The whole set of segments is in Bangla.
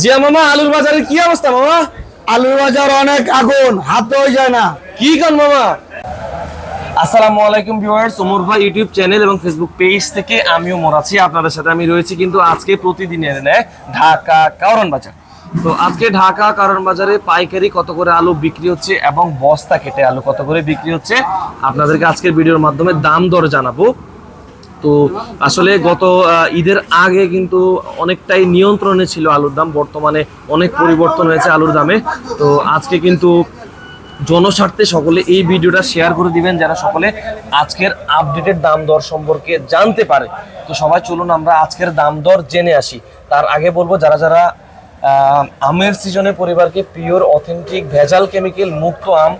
জিয়া মামা আলুর বাজারের কি অবস্থা মামা? আলুর বাজার অনেক আগুন হাতে হয়ে যায় না। কি কন মামা? আসসালামু আলাইকুম ভিউয়ার্স ওমর ভাই ইউটিউব চ্যানেল এবং ফেসবুক পেজ থেকে আমিও মোর আপনাদের সাথে আমি রয়েছি কিন্তু আজকে প্রতিদিনের ন্যায় ঢাকা কারণ বাজার। তো আজকে ঢাকা কারণ বাজারে পাইকারি কত করে আলু বিক্রি হচ্ছে এবং বস্তা কেটে আলু কত করে বিক্রি হচ্ছে আপনাদেরকে আজকের ভিডিওর মাধ্যমে দাম দর জানাব। তো আসলে গত ঈদের আগে কিন্তু অনেকটাই নিয়ন্ত্রণে ছিল আলুর দাম, বর্তমানে অনেক পরিবর্তন হয়েছে আলুর দামে। তো আজকে কিন্তু জনস্বার্থে সকলে এই ভিডিওটা শেয়ার করে দিবেন, যারা সকলে আজকের আপডেটেড দাম দর সম্পর্কে জানতে পারে। তো সবাই চলুন, আমরা আজকের দাম দর জেনে আসি। তার আগে বলব, যারা যারা আমের সিজনে পরিবারকে পিওর অথেন্টিক ভেজাল কেমিক্যাল মুক্ত আম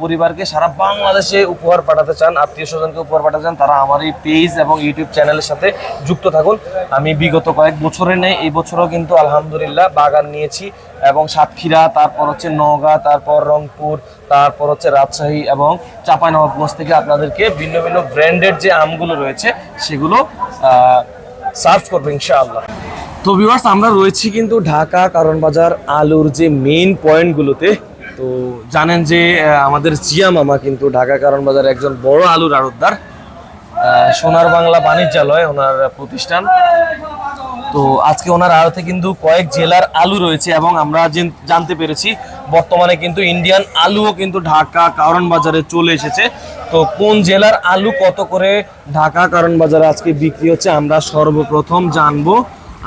পরিবারকে সারা বাংলাদেশে উপহার পাঠাতে চান, আত্মীয় স্বজনকে উপহার পাঠাতে চান, তারা আমার এই পেজ এবং ইউটিউব চ্যানেলের সাথে যুক্ত থাকুন। আমি বিগত কয়েক বছরে নেই এই বছরও কিন্তু আলহামদুলিল্লাহ বাগান নিয়েছি এবং সাতক্ষীরা, তারপর হচ্ছে নওগাঁ, তারপর রংপুর, তারপর হচ্ছে রাজশাহী এবং চাঁপাইনবাবগঞ্জ থেকে আপনাদেরকে ভিন্ন ভিন্ন ব্র্যান্ডের যে আমগুলো রয়েছে, সেগুলো সার্ভ করব ইনশাআল্লাহ। তো ভিউয়ার্স আমরা রয়েছি কিন্তু ঢাকা কারণ বাজার আলুর যে মেইন পয়েন্টগুলোতে তো জানেন যে আমাদের জিয়া মামা কিন্তু ঢাকা কারণ বাজার একজন বড় আলুর আড়তদার সোনার বাংলা বাণিজ্যালয়, ওনার প্রতিষ্ঠান। তো আজকে ওনার আড়তে কিন্তু কয়েক জেলার আলু রয়েছে এবং আমরা জানতে পেরেছি, বর্তমানে কিন্তু ইন্ডিয়ান আলুও কিন্তু ঢাকা কারণ বাজারে চলে এসেছে। তো কোন জেলার আলু কত করে ঢাকা কারণ বাজারে আজকে বিক্রি হচ্ছে, আমরা সর্বপ্রথম জানব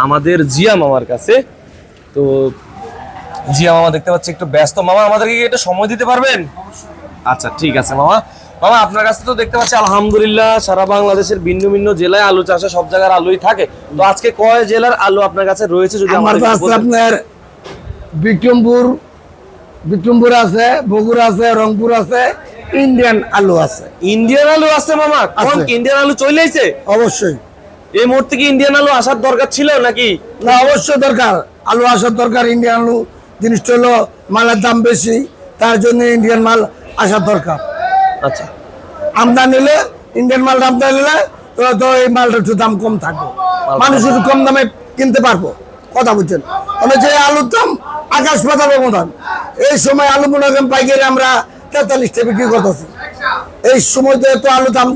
আমাদের জিয়া মামার কাছে। তো জিয়া মামা দেখতে পাচ্ছি একটু ব্যস্ত। মামা আমাদেরকে কি একটু সময় দিতে পারবেন? আচ্ছা ঠিক আছে মামা। মামা আপনার কাছে তো দেখতে পাচ্ছি আলহামদুলিল্লাহ সারা বাংলাদেশের ভিন্ন ভিন্ন জেলায় আলু চাষে সব জায়গার আলুই থাকে। তো আজকে কয় জেলার আলু আপনার কাছে রয়েছে যদি আমার আছে আপনার বিক্রমপুর বিক্রমপুর আছে বগুড়া আছে রংপুর আছে ইন্ডিয়ান আলু আছে। ইন্ডিয়ান আলু আছে মামা? কোন। ইন্ডিয়ান আলু চলে আইছে অবশ্যই। এই মুহূর্তে কি ইন্ডিয়ান আলু আসার দরকার ছিল নাকি? না অবশ্যই দরকার। আলু আসার দরকার ইন্ডিয়ান আলু জিনিসটা হলো মালের দাম বেশি তার জন্য ইন্ডিয়ান মাল আসার দরকার। আচ্ছা। আমদানি নিলে ইন্ডিয়ান মাল আমদানি নিলে তো তো এই মালটা একটু দাম কম থাকবে। মানুষ একটু কম দামে কিনতে পারব কথা বলছেন তবে যে আলুর দাম আকাশ পাতাল মতন এই সময় আলু মনে করেন পাইকারি আমরা তেতাল্লিশ টাকা বিক্রি করতেছি। এই সময় তো এত আলু দাম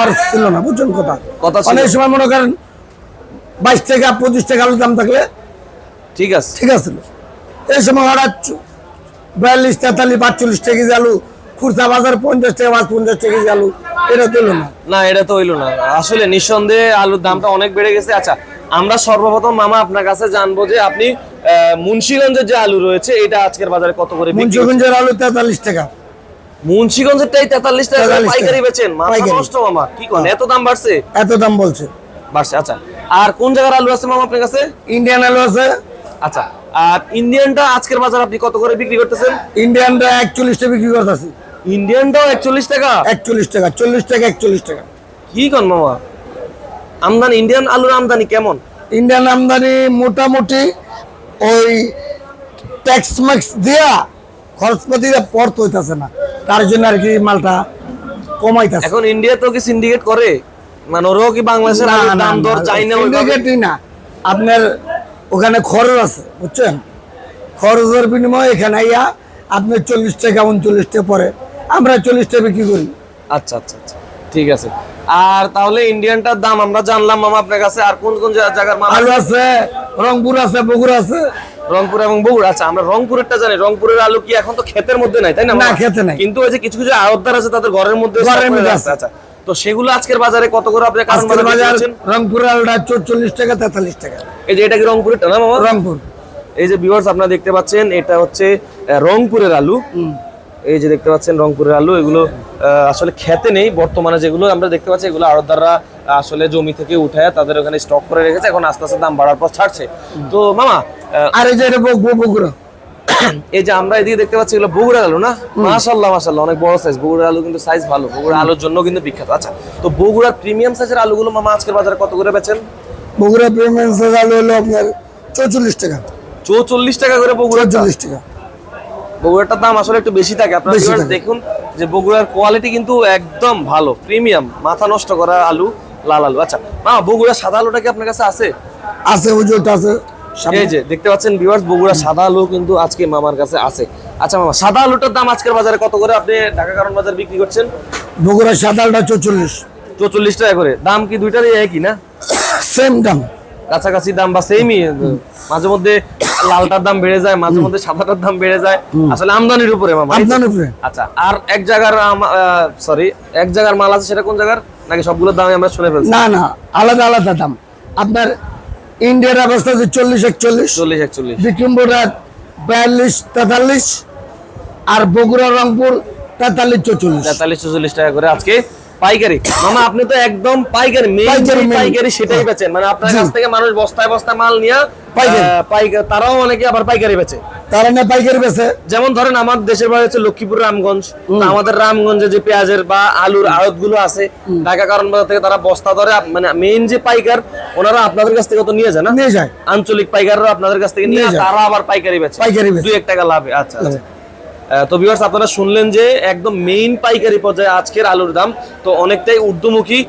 আর ছিল না বুঝছেন কথা? কথা। অনেক সময় মনে করেন বাইশ টাকা পঁচিশ টাকা আলুর দাম থাকলে ঠিক আছে। ঠিক আছে। এই সময় হঠাৎ বিয়াল্লিশ তেতাল্লিশ পাঁচচল্লিশ টাকা কেজি আলু খুচরা বাজার পঞ্চাশ টাকা পাঁচ পঞ্চাশ টাকা কেজি আলু এটা তুলো না। না এটা তো হইল না। আসলে নিঃসন্দেহে আলুর দামটা অনেক বেড়ে গেছে। আচ্ছা আমরা সর্বপ্রথম মামা আপনার কাছে জানব যে আপনি মুন্সিগঞ্জের যে আলু রয়েছে এটা আজকের বাজারে কত করে মুন্সিগঞ্জের আলু তেতাল্লিশ টাকা। মুন্সিগঞ্জেরটাই তেতাল্লিশ টাকা করে 43 টাকা। পাইকারি বেচেন? মাথা। নষ্ট মামা কি করেন এত দাম বাড়ছে? এত দাম বলছে। বাড়ছে আচ্ছা। আর কোন জায়গার আলু আছে মামা আপনার কাছে? ইন্ডিয়ান আলু আছে। আচ্ছা আর ইন্ডিয়ানটা আজকের বাজার আপনি কত করে বিক্রি করতেছেন? ইন্ডিয়ানটা একচল্লিশ টাকা বিক্রি করতেছি। ইন্ডিয়ানটাও একচল্লিশ টাকা? একচল্লিশ টাকা চল্লিশ টাকা একচল্লিশ টাকা। কি কন মামা? আমদানি ইন্ডিয়ান আলুর আমদানি কেমন? ইন্ডিয়ান আমদানি মোটামুটি ওই ট্যাক্স ম্যাক্স দিয়া খরচপাতি পড়তে হইতেছে না। তার জন্য আর কি মালটা কমাইতেছে। এখন ইন্ডিয়া তো কি সিন্ডিকেট করে? মানে ওরাও কি বাংলাদেশের দাম দর চাই না? সিন্ডিকেটই না। আপনার ওখানে খরচ আছে বুঝছেন? খরচের বিনিময়ে এখানে আইয়া আপনার চল্লিশ টাকা উনচল্লিশ টাকা পরে আমরা চল্লিশ টাকা বিক্রি করি। আচ্ছা আচ্ছা আচ্ছা। ঠিক আছে। আর তাহলে ইন্ডিয়ানটার দাম আমরা জানলাম মামা আপনার কাছে আর কোন কোন জায়গার মাল আলু আছে রংপুর আছে বগুড়া আছে। রংপুর এবং বগুড়া। আচ্ছা আমরা রংপুরেরটা জানি। রংপুরের আলু কি এখন তো ক্ষেতের মধ্যে নাই তাই না না? ক্ষেতে নাই। কিন্তু ওই যে কিছু কিছু আড়তদার আছে তাদের ঘরের মধ্যে ঘরের মধ্যে আছে। আচ্ছা তো সেগুলো আজকের বাজারে কত করে আপনি কারণ বাজার রংপুরের আলুটা চল্লিশ টাকা তেতাল্লিশ টাকা। এই যে এটা কি রংপুরেরটা না মামা? রংপুর। এই যে ভিউয়ার্স আপনারা দেখতে পাচ্ছেন এটা হচ্ছে রংপুরের আলু। এই যে দেখতে পাচ্ছেন রংপুরের আলু এগুলো আসলে খেতে নেই বর্তমানে যেগুলো আমরা দেখতে পাচ্ছি এগুলো আড়তদাররা আসলে জমি থেকে উঠায় তাদের ওখানে স্টক করে রেখেছে এখন আস্তে আস্তে দাম বাড়ার পর ছাড়ছে। তো মামা আর এই যে বগুড়া। এই যে আমরা এদিকে দেখতে পাচ্ছি এগুলো বগুড়ার আলু না? মাশাল্লাহ মাশাল্লাহ অনেক বড় সাইজ বগুড়া আলু কিন্তু সাইজ ভালো। বগুড়া আলুর জন্য কিন্তু বিখ্যাত। আচ্ছা তো বগুড়ার প্রিমিয়াম সাইজের আলুগুলো মামা আজকের বাজারে কত করে বেচেন? বগুড়া পেমেন্ট আলু হলো আপনার চৌচল্লিশ টাকা। চৌচল্লিশ টাকা করে বগুড়া চল্লিশ টাকা। বগুড়াটার দাম আসলে একটু বেশি থাকে। আপনারা দেখুন যে বগুড়ার কোয়ালিটি কিন্তু একদম ভালো। প্রিমিয়াম মাথা নষ্ট করা আলু লাল আলু। আচ্ছা মা বগুড়া সাদা আলুটা কি আপনার কাছে আছে? আছে ওজোটা আছে। এই যে দেখতে পাচ্ছেন ভিউয়ার্স বগুড়া সাদা আলু কিন্তু আজকে মামার কাছে আছে। আচ্ছা মামা সাদা আলুটার দাম আজকের বাজারে কত করে? আপনি ঢাকা কারণ বাজার বিক্রি করছেন? বগুড়া সাদালটা চৌচল্লিশ। চৌচল্লিশ টাকা করে। দাম কি দুইটারই একই না? সেম দাম। কাছাকাছি দাম বা সেমই মাঝে মধ্যে লালটার দাম বেড়ে যায় মাঝে মধ্যে সাদাটার দাম বেড়ে যায়। আসলে আমদানির উপরে মামা আমদানির উপরে। আচ্ছা আর এক জায়গার সরি এক জায়গার মাল আছে সেটা কোন জায়গার? নাকি সবগুলোর দামই আমরা শুনে ফেলছি? না না আলাদা আলাদা দাম। আপনার ইন্ডিয়ার অবস্থা হচ্ছে চল্লিশ একচল্লিশ। চল্লিশ একচল্লিশ। বিক্রমপুরা বিয়াল্লিশ তেতাল্লিশ আর বগুড়া রংপুর তেতাল্লিশ চৌচল্লিশ। তেতাল্লিশ চল্লিশ টাকা করে আজকে পাইকারি। মামা আপনি তো একদম পাইকারি পাইকারি, পাইকারি সেটাই বেচেন। মানে আপনার কাছ থেকে মানুষ বস্তায় বস্তায় মাল নিয়ে পাইকারি। পাইকারি তারাও অনেকে আবার পাইকারি বেচে। তারা না পাইকারি বেছে যেমন ধরেন আমার দেশের বাড়ি হচ্ছে লক্ষ্মীপুর রামগঞ্জ। আমাদের রামগঞ্জে যে পেঁয়াজের বা আলুর আড়তগুলো আছে ঢাকা কারণ বাজার থেকে তারা বস্তা ধরে মানে মেইন যে পাইকার ওনারা আপনাদের কাছ থেকে তো নিয়ে যায় না? নিয়ে যায়। আঞ্চলিক পাইকাররা আপনাদের কাছ থেকে নিয়ে তারা আবার পাইকারি বেচে। পাইকারি বেচে। দুই এক টাকা লাভে আচ্ছা আচ্ছা। তো ভিউয়ার্স আপনারা শুনলেন যে একদম মেইন পাইকারি পর্যায়ে আজকের আলুর দাম তো অনেকটাই ঊর্ধ্বমুখী।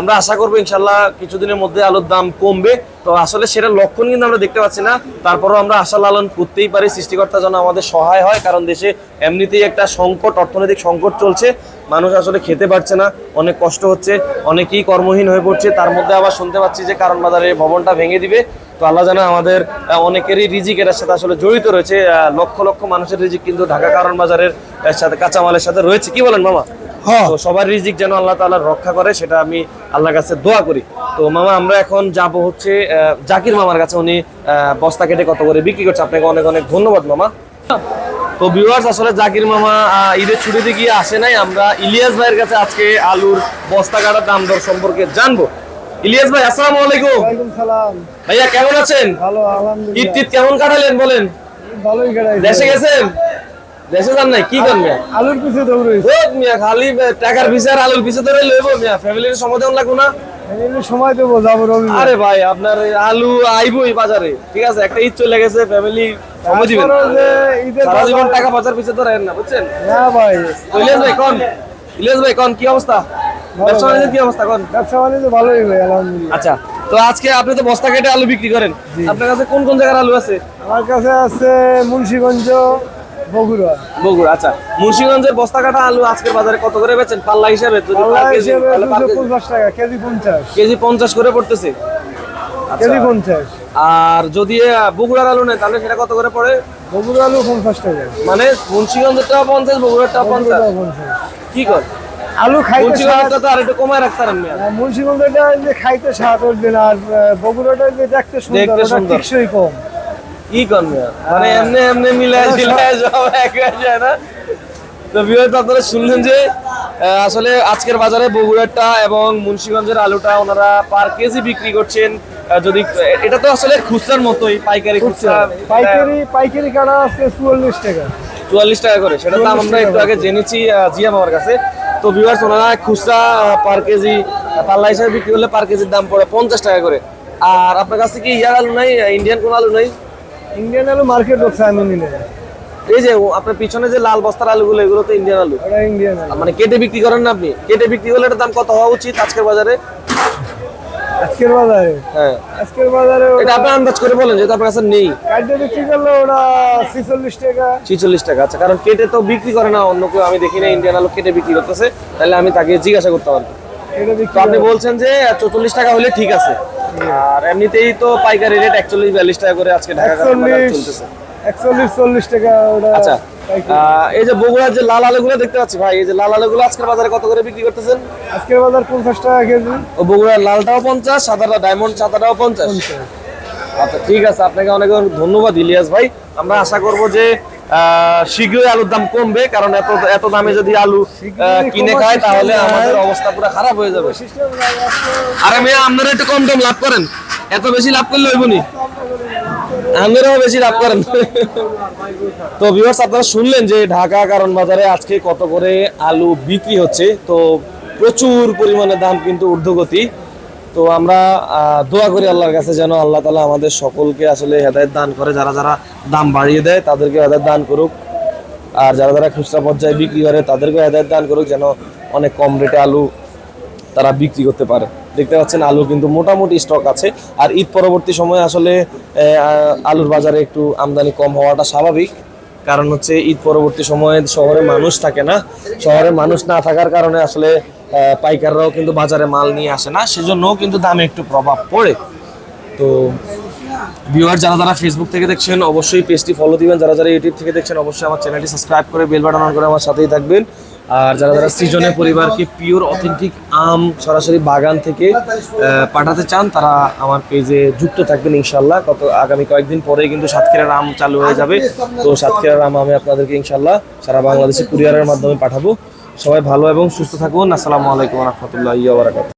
আমরা আশা করব ইনশাল্লাহ কিছুদিনের মধ্যে আলুর দাম কমবে। তো আসলে সেটা লক্ষণ কিন্তু আমরা দেখতে পাচ্ছি না। তারপরও আমরা আশা লালন করতেই পারি। সৃষ্টিকর্তা যেন আমাদের সহায় হয়, কারণ দেশে এমনিতেই একটা সংকট, অর্থনৈতিক সংকট চলছে। মানুষ আসলে খেতে পারছে না, অনেক কষ্ট হচ্ছে, অনেকেই কর্মহীন হয়ে পড়ছে। তার মধ্যে আবার শুনতে পাচ্ছি যে কারণ বাজারে ভবনটা ভেঙে দিবে। তো আল্লাহ জানে আমাদের অনেকেরই রিজিক এটার সাথে আসলে জড়িত রয়েছে। লক্ষ লক্ষ মানুষের রিজিক কিন্তু ঢাকা কারণ বাজারের সাথে কাঁচামালের সাথে রয়েছে। কি বলেন মামা? তো সবার রিজিক যেন আল্লাহ তাআলা রক্ষা করে সেটা আমি আল্লাহর কাছে দোয়া করি। তো মামা আমরা এখন যাব হচ্ছে জাকির মামার কাছে। উনি বস্তা কেটে কত করে বিক্রি করছে। আপনাকে অনেক অনেক ধন্যবাদ মামা। তো ভিউয়ার্স আসলে জাকির মামা ঈদের ছুটিতে গিয়ে আসে নাই। আমরা ইলিয়াস ভাইয়ের কাছে আজকে আলুর বস্তা কাটার দাম দর সম্পর্কে জানব। ইলিয়াস ভাই আসসালামু আলাইকুম। ভাইয়া কেমন আছেন? ভালো ঈদ আলহামদুলিল্লাহ। টিদ কেমন কাটালেন বলেন? ভালোই কাটাই দেশে গেছেন? দেশে যান নাই কি করবেন মিয়া আলুর পিছু দৌড়ই মিয়া খালি টাকার আলুর পিছে ধরে লইব মিয়া ফ্যামিলির সময় লাগবো না। সময় দেবো যাব রবি আরে ভাই আপনার আলু আইবই বাজারে ঠিক আছে? একটা ঈদ চলে গেছে ফ্যামিলি সময় দিবেন। সারা জীবন টাকা বাজার পিছে ধরেন না বুঝছেন? না ভাই। ইলিয়াস ভাই কোন? ইলিয়াস ভাই কোন? কি অবস্থা? ব্যবসা কি অবস্থা কোন? ব্যবসা বাণিজ্য ভালোই ভাই আলহামদুলিল্লাহ। আচ্ছা তো আজকে আপনি তো বস্তা কেটে আলু বিক্রি করেন। আপনার কাছে কোন কোন জায়গার আলু আছে? আমার কাছে আছে মুন্সিগঞ্জ বগুড়া। বগুড়া আচ্ছা। মুন্সিগঞ্জের বস্তা কাটা আলু আজকের বাজারে কত করে বেচেন? পাল্লা হিসাবে যদি পাল্লা পার কেজি হিসেবে তাহলে পার দুশো কেজি- পঞ্চাশ টাকা কেজি পঞ্চাশ। কেজি পঞ্চাশ করে পড়তেছে? আচ্ছা। কেজি পঞ্চাশ। আর যদি বগুড়ার আলু নেয় তাহলে সেটা কত করে পড়ে? বগুড়া আলু পঞ্চাশ টাকা। মানে মুন্সিগঞ্জেরটাও পঞ্চাশ বগুড়ারটাও পঞ্চাশ। পঞ্চাশ। কি কর? আলু খাইতে তো আর একটু কমায় রাখতারেন মিয়া। মুন্সিগঞ্জটা খাইতে স্বাদ উঠবে না আর বগুড়াটা দেখতে সুন্দর দেখতে সুন্দর। কম। কি কর মিয়া? মানে এমনি এমনি মিলায় ঝিলায় সব। এক হয়ে যায় না। তো তো আপনারা শুনলেন যে আসলে আজকের বাজারে বগুড়ারটা এবং মুন্সিগঞ্জের আলুটা ওনারা পার কেজি বিক্রি করছেন। যদি এটা তো আসলে খুচরার মতোই পাইকারি খুচরা। পাইকারি পাইকারি কাটা আছে চুয়াল্লিশ টাকা। চুয়াল্লিশ টাকা করে সেটা দাম আমরা একটু আগে জেনেছি জিয়া মামার কাছে। তো ভিউয়ার্স ওনারা খুচরা পার কেজি পাল্লা হিসাবে বিক্রি করলে পার কেজির দাম পড়ে পঞ্চাশ টাকা করে। আর আপনার কাছে কি ইয়ার আলু নাই? ইন্ডিয়ান কোন আলু নাই? ইন্ডিয়ান আলু মার্কেট আমি নিলে এই যে আপনার পিছনে যে লাল বস্তার আলুগুলো এগুলো তো ইন্ডিয়ান আলু। ইন্ডিয়ান আলু। মানে কেটে বিক্রি করেন না আপনি? কেটে বিক্রি করলে এটার দাম কত হওয়া উচিত আজকের বাজারে? আজকের বাজারে? হ্যাঁ। আজকের বাজারে এটা আপনি আন্দাজ করে বলেন যেহেতু আপনার কাছে নেই। বিক্রি করলে ওটা ছিচল্লিশ টাকা। ছিচল্লিশ টাকা আচ্ছা কারণ কেটে তো বিক্রি করে না অন্য কেউ আমি দেখি না ইন্ডিয়ান আলু কেটে বিক্রি করতেছে তাহলে আমি তাকে জিজ্ঞাসা করতে পারব আপনি বলছেন যে চৌচল্লিশ টাকা হলে ঠিক আছে। আর এমনিতেই তো পাইকারি রেট একচল্লিশ বিয়াল্লিশ টাকা করে আজকে ঢাকা চলতেছে। একচল্লিশ চল্লিশ টাকা ওটা আচ্ছা এই যে বগুড়ার যে লাল আলুগুলো দেখতে পাচ্ছি ভাই এই যে লাল আলুগুলো আজকের বাজারে কত করে বিক্রি করতেছেন? আজকের বাজার পঞ্চাশ টাকা কেজি। ও বগুড়ার লালটাও পঞ্চাশ সাদাটা ডায়মন্ড সাদাটাও পঞ্চাশ। আচ্ছা ঠিক আছে আপনাকে অনেক অনেক ধন্যবাদ ইলিয়াস ভাই। আমরা আশা করব যে শীঘ্রই আলুর দাম কমবে, কারণ এত এত দামে যদি আলু কিনে খায়, তাহলে আমাদের অবস্থা পুরো খারাপ হয়ে যাবে। আরে মেয়ে, আপনারা একটু কম টম লাভ করেন। এত বেশি লাভ করলে হইব নি? আপনারাও বেশি লাভ করেন। তো ভিউয়ার্স আপনারা শুনলেন যে ঢাকা কারণ বাজারে আজকে কত করে আলু বিক্রি হচ্ছে। তো প্রচুর পরিমাণে দাম কিন্তু ঊর্ধ্বগতি। তো আমরা দোয়া করি আল্লাহর কাছে যেন আল্লাহ তালা আমাদের সকলকে আসলে হেদায়ত দান করে, যারা যারা দাম বাড়িয়ে দেয় তাদেরকে হেদায়ত দান করুক। আর যারা যারা খুচরা পর্যায়ে বিক্রি করে তাদেরকে হেদায়ত দান করুক যেন অনেক কম রেটে আলু তারা বিক্রি করতে পারে। দেখতে পাচ্ছেন আলু কিন্তু মোটামুটি স্টক আছে। আর ঈদ পরবর্তী সময়ে আসলে আলুর বাজারে একটু আমদানি কম হওয়াটা স্বাভাবিক। কারণ হচ্ছে ঈদ পরবর্তী সময়ে শহরে মানুষ থাকে না। শহরে মানুষ না থাকার কারণে আসলে পাইকাররাও কিন্তু বাজারে মাল নিয়ে আসে না, সেজন্যও কিন্তু দামে একটু প্রভাব পড়ে। তো ভিউয়ার যারা যারা ফেসবুক থেকে দেখছেন, অবশ্যই পেজটি ফলো দিবেন। যারা যারা ইউটিউব থেকে দেখছেন, অবশ্যই আমার চ্যানেলটি সাবস্ক্রাইব করে বেল বাটন অন করে আমার সাথেই থাকবেন। আর যারা যারা সৃজনের পরিবারকে পিওর অথেন্টিক আম সরাসরি বাগান থেকে পাঠাতে চান, তারা আমার পেজে যুক্ত থাকবেন ইনশাল্লাহ কত, আগামী কয়েকদিন পরে কিন্তু সাতক্ষীরার আম চালু হয়ে যাবে। তো সাতক্ষীরার আম আমি আপনাদেরকে ইনশাল্লাহ সারা বাংলাদেশে কুরিয়ারের মাধ্যমে পাঠাবো। সবাই ভালো এবং সুস্থ থাকুন। আসসালামু আলাইকুম রহমতুল্লাহ বারাকাতুহু।